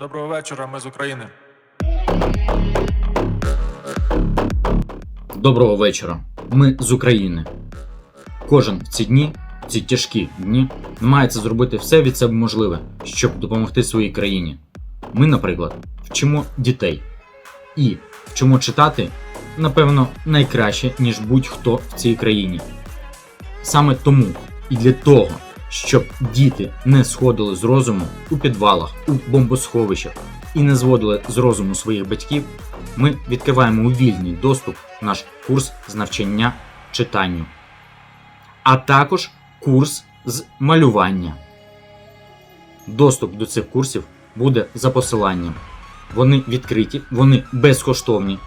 Доброго вечора, ми з України. Доброго вечора. Ми з України. Кожен в ці дні, в ці тяжкі дні, намагається зробити все від себе можливе, щоб допомогти своїй країні. Ми, наприклад, вчимо дітей і вчимо читати, напевно, найкраще, ніж будь-хто в цій країні. Саме тому і для того, щоб діти не сходили з розуму у підвалах, у бомбосховищах і не зводили з розуму своїх батьків, ми відкриваємо у вільний доступ наш курс з навчання читанню, а також курс з малювання. Доступ до цих курсів буде за посиланням. Вони відкриті, вони безкоштовні.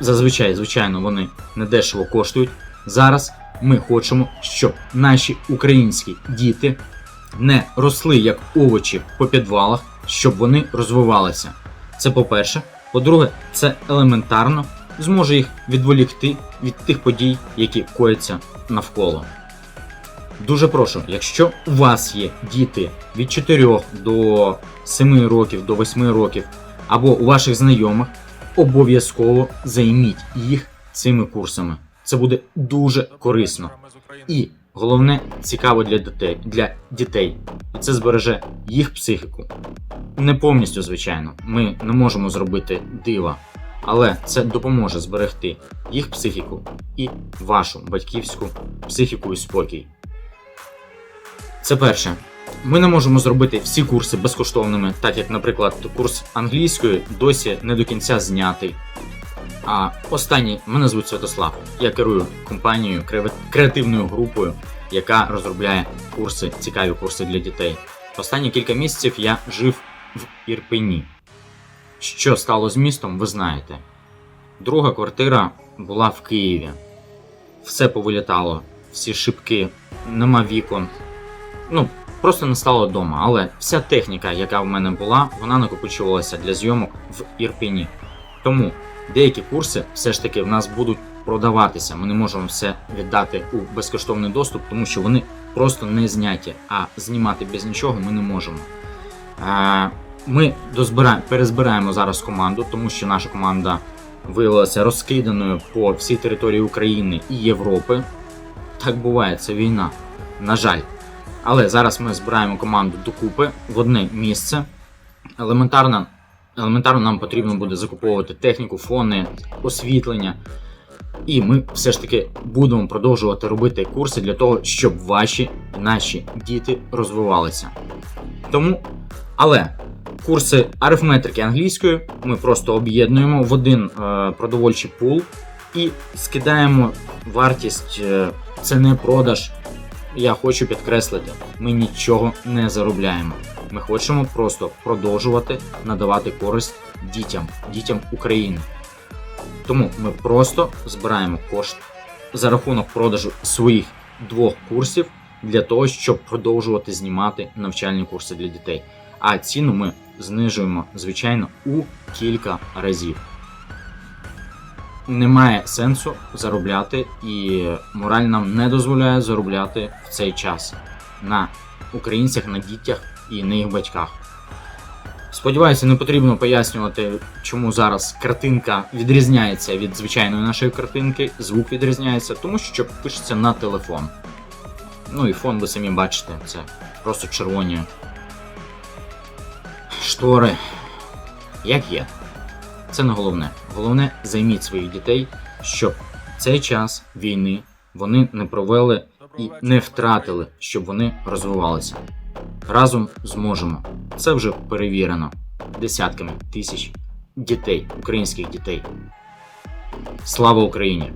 Зазвичай, звичайно, вони недешево коштують. Зараз ми хочемо, щоб наші українські діти не росли як овочі по підвалах, щоб вони розвивалися. Це по-перше. По-друге, це елементарно зможе їх відволікти від тих подій, які кояться навколо. Дуже прошу, якщо у вас є діти від 4 до 7 років, до 8 років, або у ваших знайомих, обов'язково займіть їх цими курсами. Це буде дуже корисно. І головне цікаво для дітей, для дітей. І це збереже їх психіку. Не повністю, звичайно, ми не можемо зробити дива, але це допоможе зберегти їх психіку і вашу батьківську психіку і спокій. Це перше. Ми не можемо зробити всі курси безкоштовними, так як, наприклад, курс англійської досі не до кінця знятий. А останній мене звуть Святослав. Я керую компанією, креативною групою, яка розробляє курси, цікаві курси для дітей. Останні кілька місяців я жив в Ірпені. Що стало з містом, ви знаєте. Друга квартира була в Києві. Все повилітало, всі шибки, нема вікон. Ну, просто не стало вдома. Але вся техніка, яка в мене була, вона накопичувалася для зйомок в Ірпені. Тому деякі курси все ж таки в нас будуть продаватися. Ми не можемо все віддати у безкоштовний доступ, тому що вони просто не зняті. А знімати без нічого ми не можемо. Ми дозбираємо, перезбираємо зараз команду, тому що наша команда виявилася розкиданою по всій території України і Європи. Так буває, це війна. На жаль. Але зараз ми збираємо команду докупи в одне місце. Елементарно, елементарно нам потрібно буде закуповувати техніку, фони, освітлення. І ми все ж таки будемо продовжувати робити курси для того, щоб ваші наші діти розвивалися. Тому, але курси арифметики англійської ми просто об'єднуємо в один е, продовольчий пул і скидаємо вартість. е, це не продаж. Я хочу підкреслити, ми нічого не заробляємо. Ми хочемо просто продовжувати надавати користь дітям, дітям України. Тому ми просто збираємо кошти за рахунок продажу своїх двох курсів для того, щоб продовжувати знімати навчальні курси для дітей. А ціну ми знижуємо, звичайно, у кілька разів. Немає сенсу заробляти, і мораль нам не дозволяє заробляти в цей час на українцях, на дітях і на їх батьках. Сподіваюся, не потрібно пояснювати, чому зараз картинка відрізняється від звичайної нашої картинки, звук відрізняється, тому що пишеться на телефон. Ну і фон ви самі бачите, це просто червоні штори. Як є. Це не головне. Головне займіть своїх дітей, щоб цей час війни вони не провели і не втратили, щоб вони розвивалися. Разом зможемо. Це вже перевірено десятками тисяч дітей, українських дітей. Слава Україні!